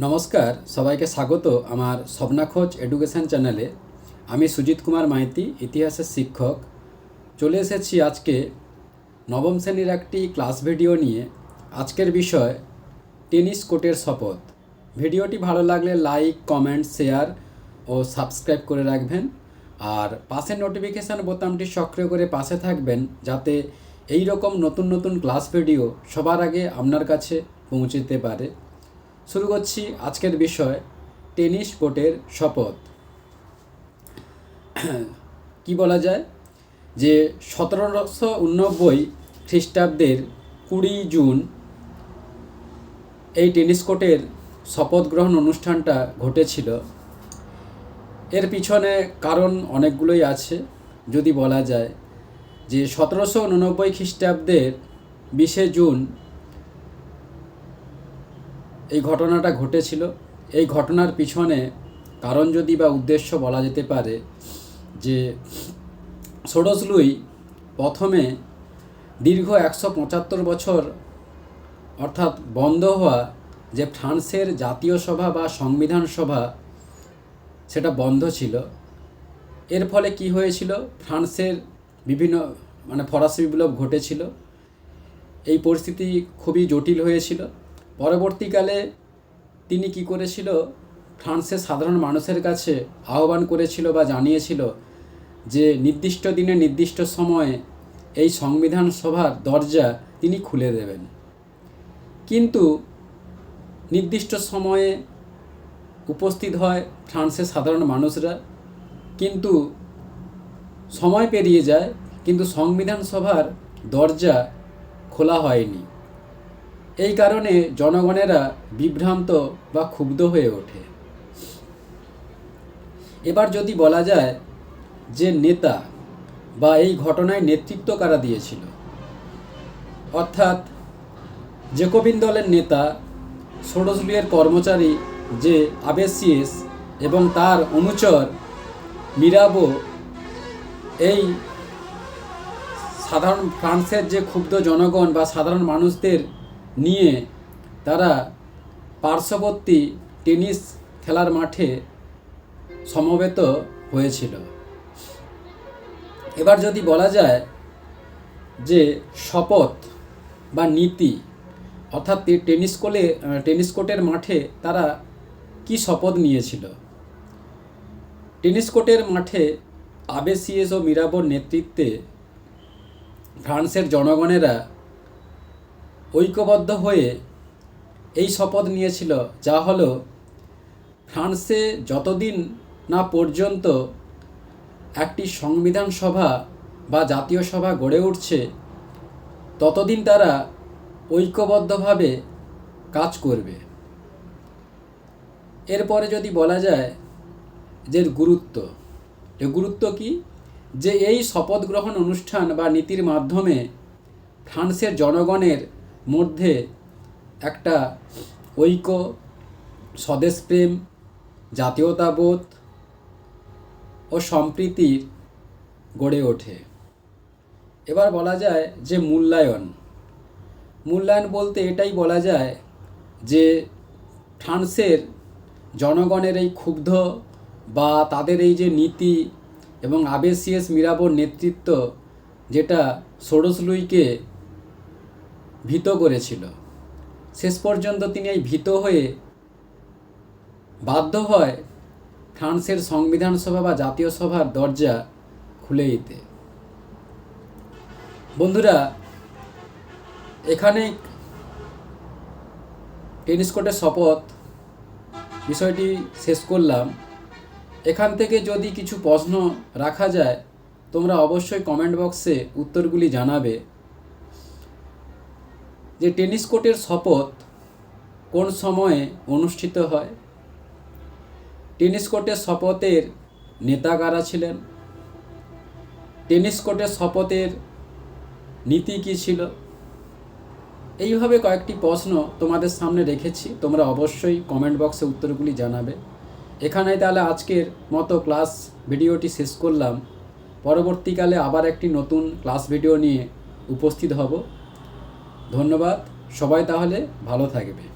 নমস্কার, সবাইকে স্বাগত আমার স্বপ্নাখোঁজ এডুকেশন চ্যানেলে। আমি সুজিত কুমার মাইতি, ইতিহাসের শিক্ষক। চলে এসেছি আজকে নবম শ্রেণির একটি ক্লাস ভিডিও নিয়ে। আজকের বিষয়, টেনিস কোর্টের শপথ। ভিডিওটি ভালো লাগলে লাইক, কমেন্ট, শেয়ার ও সাবস্ক্রাইব করে রাখবেন। আর পাশের নোটিফিকেশান বোতামটি সক্রিয় করে পাশে থাকবেন, যাতে এই রকম নতুন নতুন ক্লাস ভিডিও সবার আগে আপনার কাছে পৌঁছতে পারে। শুরু করছি আজকের বিষয় টেনিস কোর্টের শপথ। কি বলা যায়? যে সতেরোশো উননব্বই খ্রিস্টাব্দের কুড়ি জুন এই টেনিস কোর্টের শপথ গ্রহণ অনুষ্ঠানটা ঘটেছিল। এর পিছনে কারণ অনেকগুলোই আছে। যদি বলা যায় যে সতেরোশো উননব্বই খ্রিস্টাব্দের বিশে জুন এই ঘটনাটা ঘটেছিল। এই ঘটনার পিছনে কারণ যদি বা উদ্দেশ্য বলা যেতে পারে যে ষোড়শ লুই প্রথমে দীর্ঘ একশো পঁচাত্তর বছর অর্থাৎ বন্ধ হওয়া যে ফ্রান্সের জাতীয় সভা বা সংবিধান সভা, সেটা বন্ধ ছিল। এর ফলে কি হয়েছিল? ফ্রান্সের বিভিন্ন মানে ফরাসি বিপ্লব ঘটেছিল। এই পরিস্থিতি খুবই জটিল হয়েছিল। পরবর্তীকালে তিনি কি করেছিল? ফ্রান্সের সাধারণ মানুষের কাছে আহ্বান করেছিল বা জানিয়েছিল যে নির্দিষ্ট দিনে নির্দিষ্ট সময়ে এই সংবিধান সভার দরজা তিনি খুলে দেবেন। কিন্তু নির্দিষ্ট সময়ে উপস্থিত হয় ফ্রান্সের সাধারণ মানুষরা। কিন্তু সময় পেরিয়ে যায়, কিন্তু সংবিধান সভার দরজা খোলা হয়নি। এই কারণে জনগণেরা বিভ্রান্ত বা ক্ষুব্ধ হয়ে ওঠে। এবার যদি বলা যায় যে নেতা বা এই ঘটনায় নেতৃত্ব কারা দিয়েছিল, অর্থাৎ জেকোবিন দলের নেতা ষোড়শলিয়ের কর্মচারী যে আবেসিএস এবং তার অনুচর মিরাবো, এই সাধারণ ফ্রান্সের যে ক্ষুব্ধ জনগণ বা সাধারণ মানুষদের নিয়ে তারা পার্শ্ববর্তী টেনিস খেলার মাঠে সমবেত হয়েছিল। এবার যদি বলা যায় যে শপথ বা নীতি, অর্থাৎ টেনিস কোলে টেনিস কোর্টের মাঠে তারা কি শপথ নিয়েছিল? টেনিস কোর্টের মাঠে আবেসিএস ও মিরাবোর নেতৃত্বে ফ্রান্সের জনগণেরা ঐক্যবদ্ধ হয়ে এই শপথ নিয়েছিল, যা হলো, ফ্রান্সে যতদিন না পর্যন্ত একটি সংবিধান সভা বা জাতীয় সভা গড়ে উঠছে, ততদিন তারা ঐক্যবদ্ধভাবে কাজ করবে। এরপরে যদি বলা যায় যে গুরুত্ব, এর গুরুত্ব কি? যে এই শপথ গ্রহণ অনুষ্ঠান বা নীতির মাধ্যমে ফ্রান্সের জনগণের মধ্যে একটা ঐক্য, স্বদেশপ্রেম, জাতীয়তাবোধ ও সম্প্রীতির গড়ে ওঠে। এবার বলা যায় যে মূল্যায়ন। মূল্যায়ন বলতে এটাই বলা যায় যে ফ্রান্সের জনগণের এই ক্ষুব্ধ বা তাদের এই যে নীতি এবং আবেসিএস মিরাবোর নেতৃত্ব, যেটা ষোড়শ লুইকে ভীত করেছিল। শেষ পর্যন্ত তিনি এই ভীত হয়ে বাধ্য হয় ফ্রান্সের সংবিধান সভা বা জাতীয় সভার দরজা খুলে দিতে। বন্ধুরা এখানে টেনিস কোর্টের শপথ। বিষয়টি শেষ করলাম। এখান থেকে যদি কিছু প্রশ্ন রাখা যায়, তোমরা অবশ্যই কমেন্ট বক্সে উত্তরগুলি জানাবে। যে টেনিস কোর্টের শপথ কোন সময়ে অনুষ্ঠিত হয়? টেনিস কোর্টের শপথের নেতা কারা ছিলেন? টেনিস কোর্টের শপথের নীতি কী ছিল? এইভাবে কয়েকটি প্রশ্ন তোমাদের সামনে রেখেছি, তোমরা অবশ্যই কমেন্ট বক্সে উত্তরগুলি জানাবে। এখানেই তাহলে আজকের মতো ক্লাস ভিডিওটি শেষ করলাম। পরবর্তীকালে আবার একটি নতুন ক্লাস ভিডিও নিয়ে উপস্থিত হব। ধন্যবাদ। সবাই তাহলে ভালো থাকবে।